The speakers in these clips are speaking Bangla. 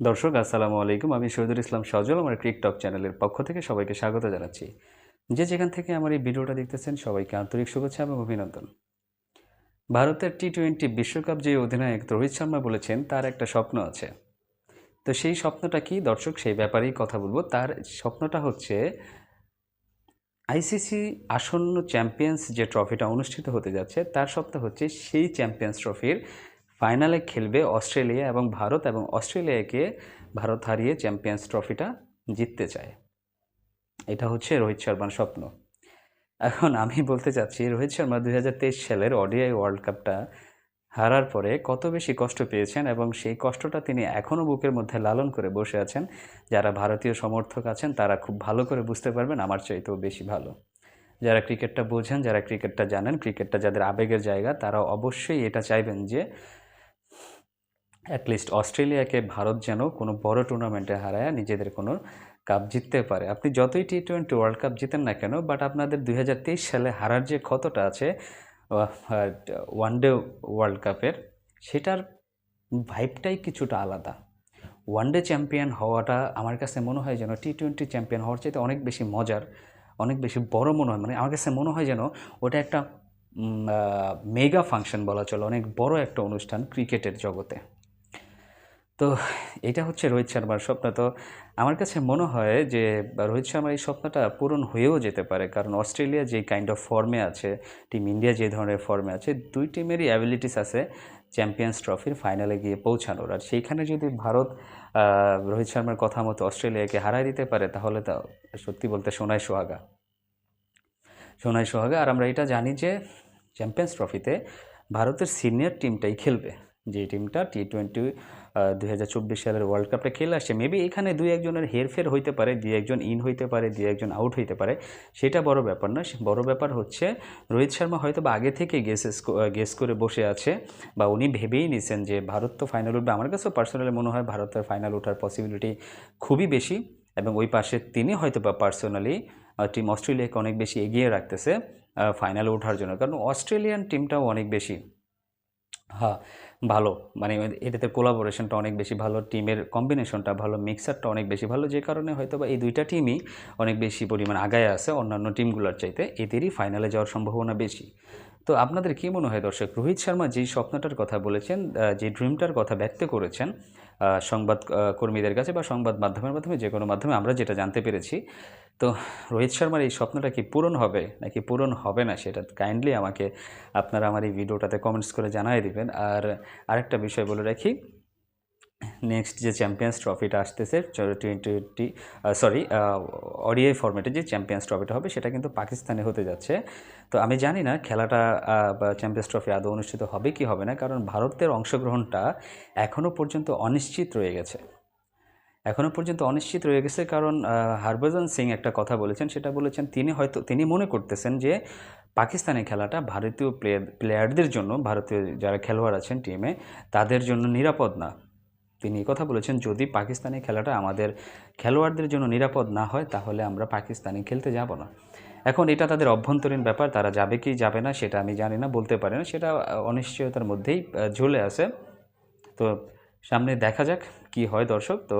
দর্শক, আসসালামু আলাইকুম। আমি শহীদুল ইসলাম সজল, আমার ক্রিকটক চ্যানেলের পক্ষ থেকে সবাইকে স্বাগত জানাচ্ছি। যে যেখান থেকে আমার এই ভিডিওটা দেখতেছেন, সবাইকে আন্তরিক শুভেচ্ছা এবং অভিনন্দন। ভারতের টি টোয়েন্টি বিশ্বকাপ যে অধিনায়ক রোহিত শর্মা বলেছেন, তার একটা স্বপ্ন আছে। তো সেই স্বপ্নটা কি? দর্শক, সেই ব্যাপারেই কথা বলব। তার স্বপ্নটা হচ্ছে আইসিসি আসন্ন চ্যাম্পিয়ন্স যে ট্রফিটা অনুষ্ঠিত হতে যাচ্ছে, তার স্বপ্ন হচ্ছে সেই চ্যাম্পিয়ন্স ট্রফির ফাইনালে খেলবে অস্ট্রেলিয়া এবং ভারত এবং অস্ট্রেলিয়াকে ভারত হারিয়ে চ্যাম্পিয়ন্স ট্রফিটা জিততে চায়। এটা হচ্ছে রোহিত শর্মার স্বপ্ন। এখন আমি বলতে চাচ্ছি, রোহিত শর্মা দুই হাজার তেইশ সালের ওডিআই ওয়ার্ল্ড কাপটা হারার পরে কত বেশি কষ্ট পেয়েছেন এবং সেই কষ্টটা তিনি এখনও বুকের মধ্যে লালন করে বসে আছেন? যারা ভারতীয় সমর্থক আছেন, তারা খুব ভালো করে বুঝতে পারবেন আমার চাইতেও বেশি ভালো। যারা ক্রিকেটটা বোঝেন, যারা ক্রিকেটটা জানেন, ক্রিকেটটা যাদের আবেগের জায়গা, তারা অবশ্যই এটা চাইবেন যে অ্যাটলিস্ট অস্ট্রেলিয়াকে ভারত যেন কোনো বড় টুর্নামেন্টে হারায়, নিজেদের কোনো কাপ জিততে পারে। আপনি যতই টি টোয়েন্টি ওয়ার্ল্ড কাপ জিতেন না কেন বাট আপনাদের দুই হাজার তেইশ সালে হারার যে ক্ষতটা আছে ওয়ানডে ওয়ার্ল্ড কাপের সেটার ভাইবটাই কিছুটা আলাদা। ওয়ানডে চ্যাম্পিয়ন হওয়াটা আমার কাছে মনে হয় যেন টি টোয়েন্টি চ্যাম্পিয়ন হওয়ার চাইতে অনেক বেশি মজার, অনেক বেশি বড় মনে হয়। মানে আমার কাছে মনে হয় যেন ওটা একটা মেগা ফাংশন বলা চলে, অনেক বড় একটা অনুষ্ঠান ক্রিকেটের জগতে। তো এটা হচ্ছে রোহিত শর্মার স্বপ্ন। তো আমার কাছে মনে হয় যে রোহিত শর্মার এই স্বপ্নটা পূরণ হয়েও যেতে পারে। কারণ অস্ট্রেলিয়া যে কাইন্ড অফ ফর্মে আছে টিম ইন্ডিয়া যে ধরনের ফর্মে আছে, দুই টিমেরই অ্যাবিলিটিস আছে চ্যাম্পিয়ন্স ট্রফির ফাইনালে গিয়ে পৌঁছানোর। আর সেইখানে যদি ভারত রোহিত শর্মার কথা মতো অস্ট্রেলিয়াকে হারাই দিতে পারে, তাহলে তা সত্যি বলতে সোনায় সোহাগা। সোনায় সোহাগা। আর আমরা এটা জানি যে চ্যাম্পিয়ন্স ট্রফিতে ভারতের সিনিয়র টিমটাই খেলবে। যে টিমটা টি টোয়েন্টি দুই হাজার চব্বিশ সালের ওয়ার্ল্ড কাপটা খেলে আসছে। মেবি এখানে দুই একজনের হেরফের হইতে পারে, দুই একজন ইন হইতে পারে, দুই একজন আউট হইতে পারে। সেটা বড় ব্যাপার না বড় ব্যাপার হচ্ছে, রোহিত শর্মা হয়তো বা আগে থেকে গেস গেস করে বসে আছে বা উনি ভেবেই নিছেন যে ভারত তো ফাইনাল উঠবে। আমার কাছেও পার্সোনালি মনে হয় ভারতের ফাইনাল ওঠার পসিবিলিটি খুবই বেশি এবং ওই পাশে তিনি হয়তো বা পার্সোনালি টিম অস্ট্রেলিয়াকে অনেক বেশি এগিয়ে রাখতেছে ফাইনালে ওঠার জন্য। কারণ অস্ট্রেলিয়ান টিমটাও অনেক বেশি। হ্যাঁ ভালো। মানে এটাতে কোলাবোরেশনটা অনেক বেশি ভালো টিমের কম্বিনেশনটা ভালো মিক্সারটা অনেক বেশি ভালো। যে কারণে হয়তো বা এই দুইটা টিমই অনেক বেশি পরিমাণ আগায় আছে অন্যান্য টিমগুলোর চাইতে। এদেরই ফাইনালে যাওয়ার সম্ভাবনা বেশি। তো আপনাদের কী মনে হয় দর্শক, রোহিত শর্মা যেই স্বপ্নটার কথা বলেছেন যে ড্রিমটার কথা ব্যক্ত করেছেন সংবাদ কর্মীদের কাছে বা সংবাদ মাধ্যমের মাধ্যমে, যে কোনো মাধ্যমে আমরা যেটা জানতে পেরেছি তো রোহিত শর্মার এই স্বপ্নটা কি পূরণ হবে, নাকি পূরণ হবে না সেটা কাইন্ডলি আমাকে আপনারা আমার এই ভিডিওটাতে কমেন্টস করে জানাই দিবেন। আর আরেকটা বিষয় বলে রাখি নেক্সট যে চ্যাম্পিয়ন্স ট্রফিটা আসতেছে টোয়েন্টি সরি অডিআই ফর্মেটে যে চ্যাম্পিয়ন্স ট্রফিটা হবে সেটা কিন্তু পাকিস্তানে হতে যাচ্ছে। তো আমি জানি না খেলাটা বা চ্যাম্পিয়ন্স ট্রফি আদৌ অনুষ্ঠিত হবে কি হবে না, কারণ ভারতের অংশগ্রহণটা এখনও পর্যন্ত অনিশ্চিত রয়ে গেছে। এখনও পর্যন্ত অনিশ্চিত রয়ে গেছে কারণ হরভজন সিং একটা কথা বলেছেন, সেটা বলেছেন তিনি হয়তো, তিনি মনে করতেছেন যে পাকিস্তানের খেলাটা ভারতীয় প্লেয়ার প্লেয়ারদের জন্য, ভারতীয় যারা খেলোয়াড় আছেন টিমে তাদের জন্য নিরাপদ না। তিনি কথা বলেছেন, যদি পাকিস্তানি খেলাটা আমাদের খেলোয়াড়দের জন্য নিরাপদ না হয়, তাহলে আমরা পাকিস্তানি খেলতে যাব না। এখন এটা তাদের অভ্যন্তরীণ ব্যাপার, তারা যাবে কি যাবে না সেটা আমি জানি না, বলতে পারি না, সেটা অনিশ্চয়তার মধ্যেই ঝুলে আছে। তো সামনে দেখা যাক কি হয় দর্শক। তো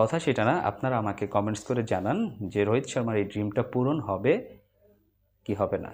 কথা সেটা না, আপনারা আমাকে কমেন্টস করে জানান যে রোহিত শর্মার এই ড্রিমটা পূরণ হবে কি হবে না।